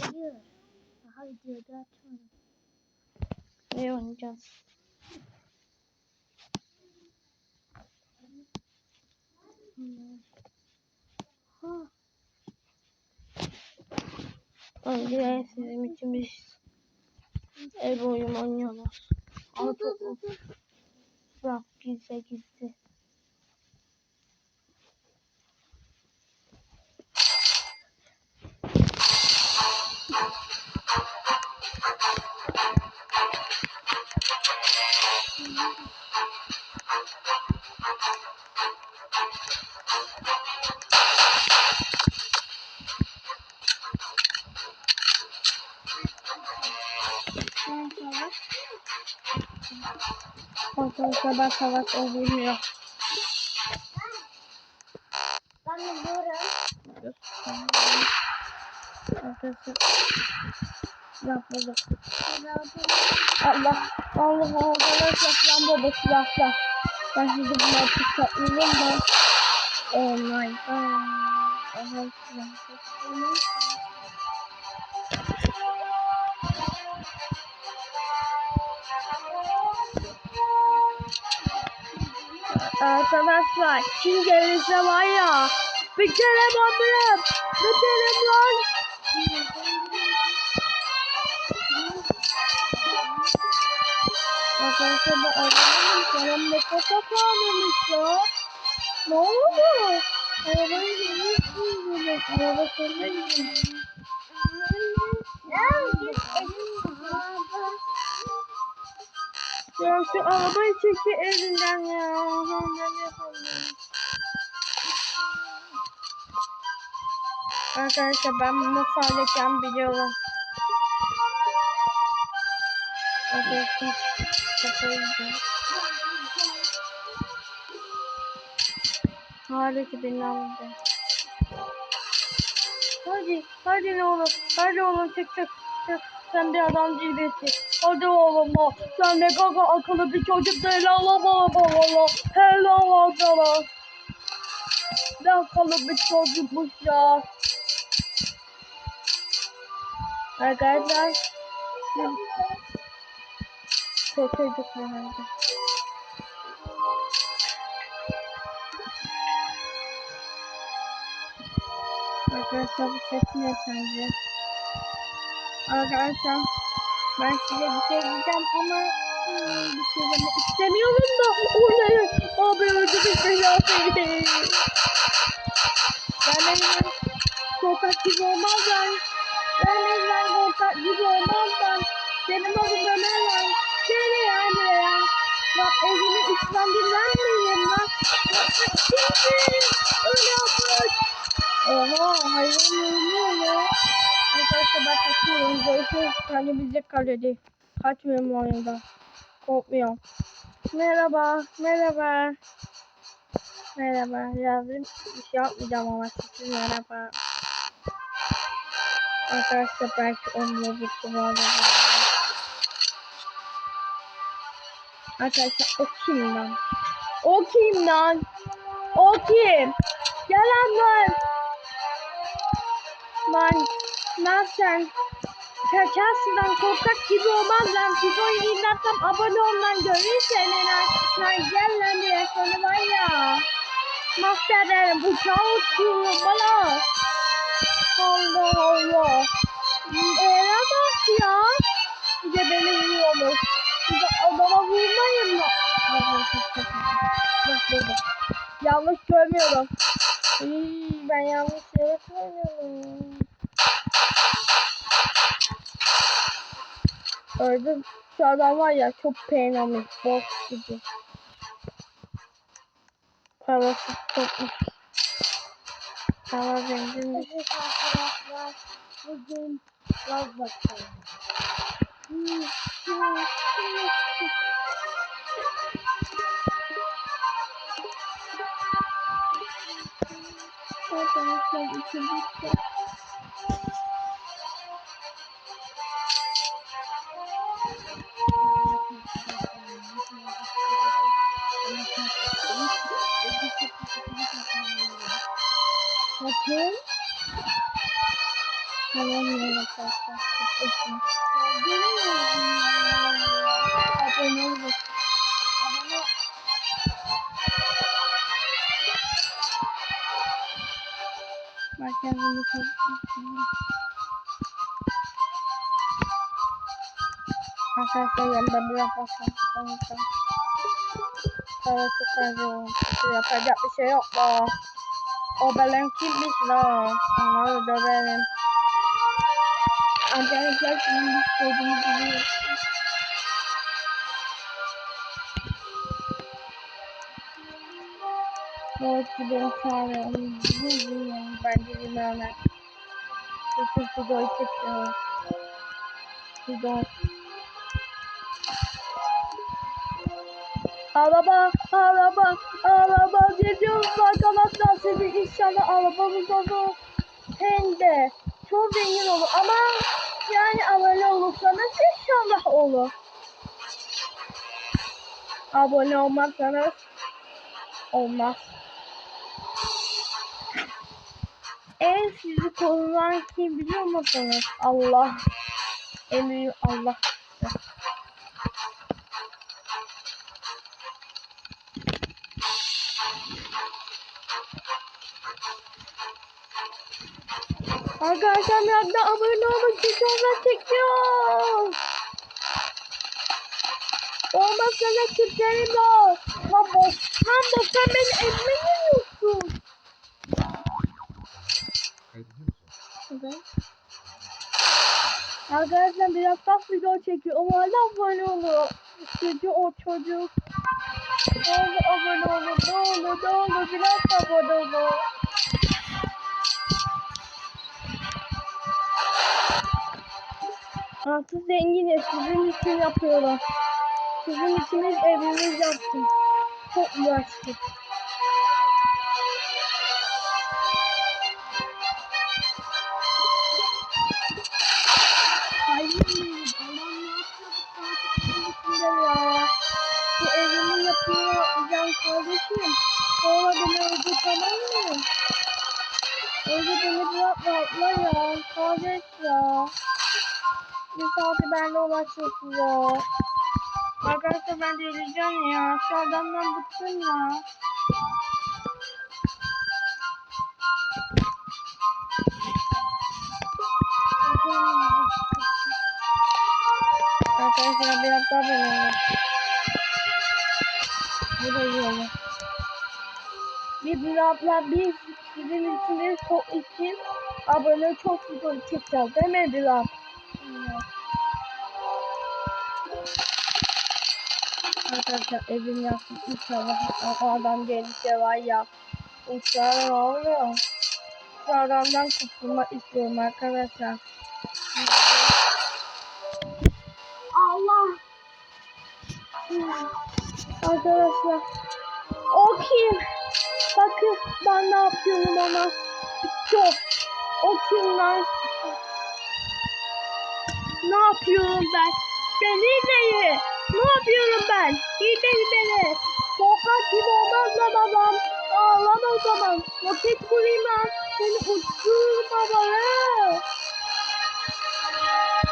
Hayır. Daha videoda atmadım. Ne oynayacağız? Ha. Önce sizin için bir ev oyunu oynuyoruz. Ama dur. bırak gizli gizli. Ben savaş. Arkadaşlar ben savaş oynuyor. Ben de varım. Arkadaşlar yapmadım. Allah Allah arkadaşlar ben baba silahla. Ben sizi bunları tutacağım da. Oh my god. Allah silahla. Arkadaşlar Çin gelirse var ya biterim ömrüm biterim lan. Arkadaşlar ben anlamadım canım ne kadar pahalıymış ya. Ne oldu? Arabayı görüyorsunuz böyle. Araba sonra gidiyor. Ya şu arabayı çeki elinden ya. Ben yapamıyorum. Arkadaşlar ben bunu nasıl halledeceğim biliyorum. Arkadaşlar yiyeceğim. Harika beni aldı. Hadi, hadi ne olur, hadi oğlum çık çık çık. Sen bir adam değilsin. Hadi oğlum o. Sen ne kadar akıllı bir çocuk değil Allah bana bana. Helal olsun. Ne akıllı bir çocukmuş ya. Arkadaşlar. Çok çocuk herhalde. Arkadaşlar bu ses ne sence? Arkadaşlar ben size bir şey diyeceğim ama hmm, bir şey demek istemiyorum da oraya abi öldü bir bela seni. Öyle yapmış. Oha hayvan ölüyor ya. Arkadaşlar ben kaçıyorum. Görüşürüz. Kendimize kaledi. Kaçmıyorum bu oyunda. Korkmuyorum. Merhaba. Merhaba. Merhaba. Yazdım. Bir şey yapmayacağım ama siz merhaba. Arkadaşlar belki onunla bu arada. Arkadaşlar o kim lan? O kim lan? O kim? Gel lan. Lan lan sen. Kaçarsın lan korkak gibi olmaz lan. Videoyu izlersem abone ol lan. Görürsen lan. Lan gel lan diye sana var ya. Mahvederim. Uçağı uçuyorum bana. Allah Allah. Bak ya? Bir de beni vuruyormuş. Bir de adama vurmayın mı? Bak burada yanlış görmüyorum İyi, ben yanlış yere koyuyorum. Gördüm. Şu adam var ya çok peynirmiş. Boş gibi. Parası çokmuş. Para zenginmiş. Evet arkadaşlar. Bugün vaz bakalım. Hmm, hmm, hmm. Arkadaşlar ikinci Kendimi çalışmışım. Arkadaşlar yanında bakalım. Konuşalım. Sonra çok acı. Yapacak bir şey yok da. O belen kimmiş la? Onları döverim. Arkadaşlar şimdi istediğimi biliyorum. Belki beni çağırıyor. Bilmiyorum. Bence bilmem. Bütün videoyu çekiyor. Video. Araba, araba, araba geliyoruz arkadaşlar. Sizi inşallah arabamız olur. Hem de çok zengin olur ama yani abone olursanız inşallah olur. Abone olmazsanız olmaz. En sizi koruyan kim biliyor musunuz? Allah. En büyük Allah. Arkadaşlar biraz da abone ki sonra çekiyor. Olmazsa kitlerim yok. Lan boş. Lan boş sen beni ezme Evet. Arkadaşlar biraz bak video çekiyor ama hala abone oluyor. Çünkü o çocuk. Ne olur abone olun, ne olur, ne olur biraz abone olun. Artık zenginiz, sizin için yapıyorlar. Sizin içiniz evimiz yaptım. Çok uğraştık. Kardeşim. Sonra beni öldür tamam mı? Öldür beni bırakma abla ya. Kardeş ya. Bir saati benimle uğraşıyorsun ya. Arkadaşlar ben delireceğim ya. Şu adamdan bıktım ya. Arkadaşlar biraz daha böyle. Abla biz sizin için de çok için abone çok video çekeceğiz değil mi Bilal? Arkadaşlar evim yaptım inşallah adam gelirse var ya uçlar oluyor? Şu adamdan kurtulmak istiyorum arkadaşlar. Allah! Arkadaşlar o kim? Bakın ben ne yapıyorum ona. Çok. O kim lan? Ne yapıyorum ben? Beni izleyin. Ne yapıyorum ben? İzleyin beni. Sokak gibi olmaz lan babam. Ağlama o zaman. Roket kurayım lan. Seni uçururum babaya.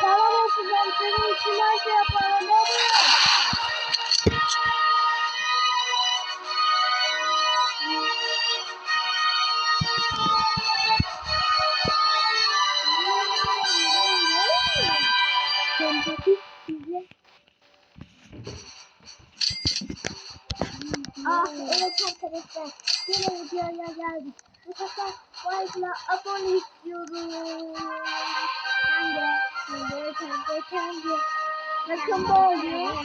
Tamam olsun ben senin için her şey yaparım. Ne Sempatik arkadaşlar. Yine videoya geldik. Bu sefer like'la abone istiyorum. Hem de de hem de. Bakın bu oluyor.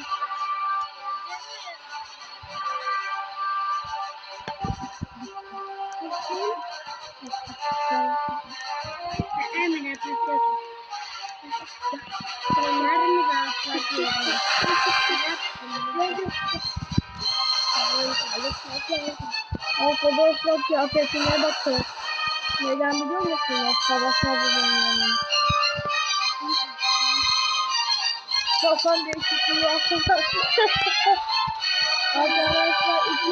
Emine tutuyorum. Onları mı rahatlatıyorum? Arkadaşlar kıyafetine bakın. Neden biliyor musunuz? Savaşma bulunmuyor. Kafam değişikliği arkadaşlar. Arkadaşlar iki...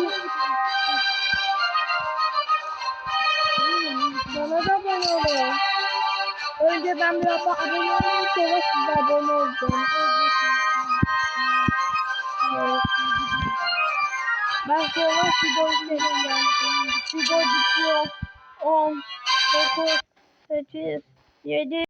Bana da bana olun. Önce ben bir abone abone olayım sonra siz abone olacağım. Ben sonra Sibo izleyeceğim. Sibo bitiyor. 10, 9, 8, 7,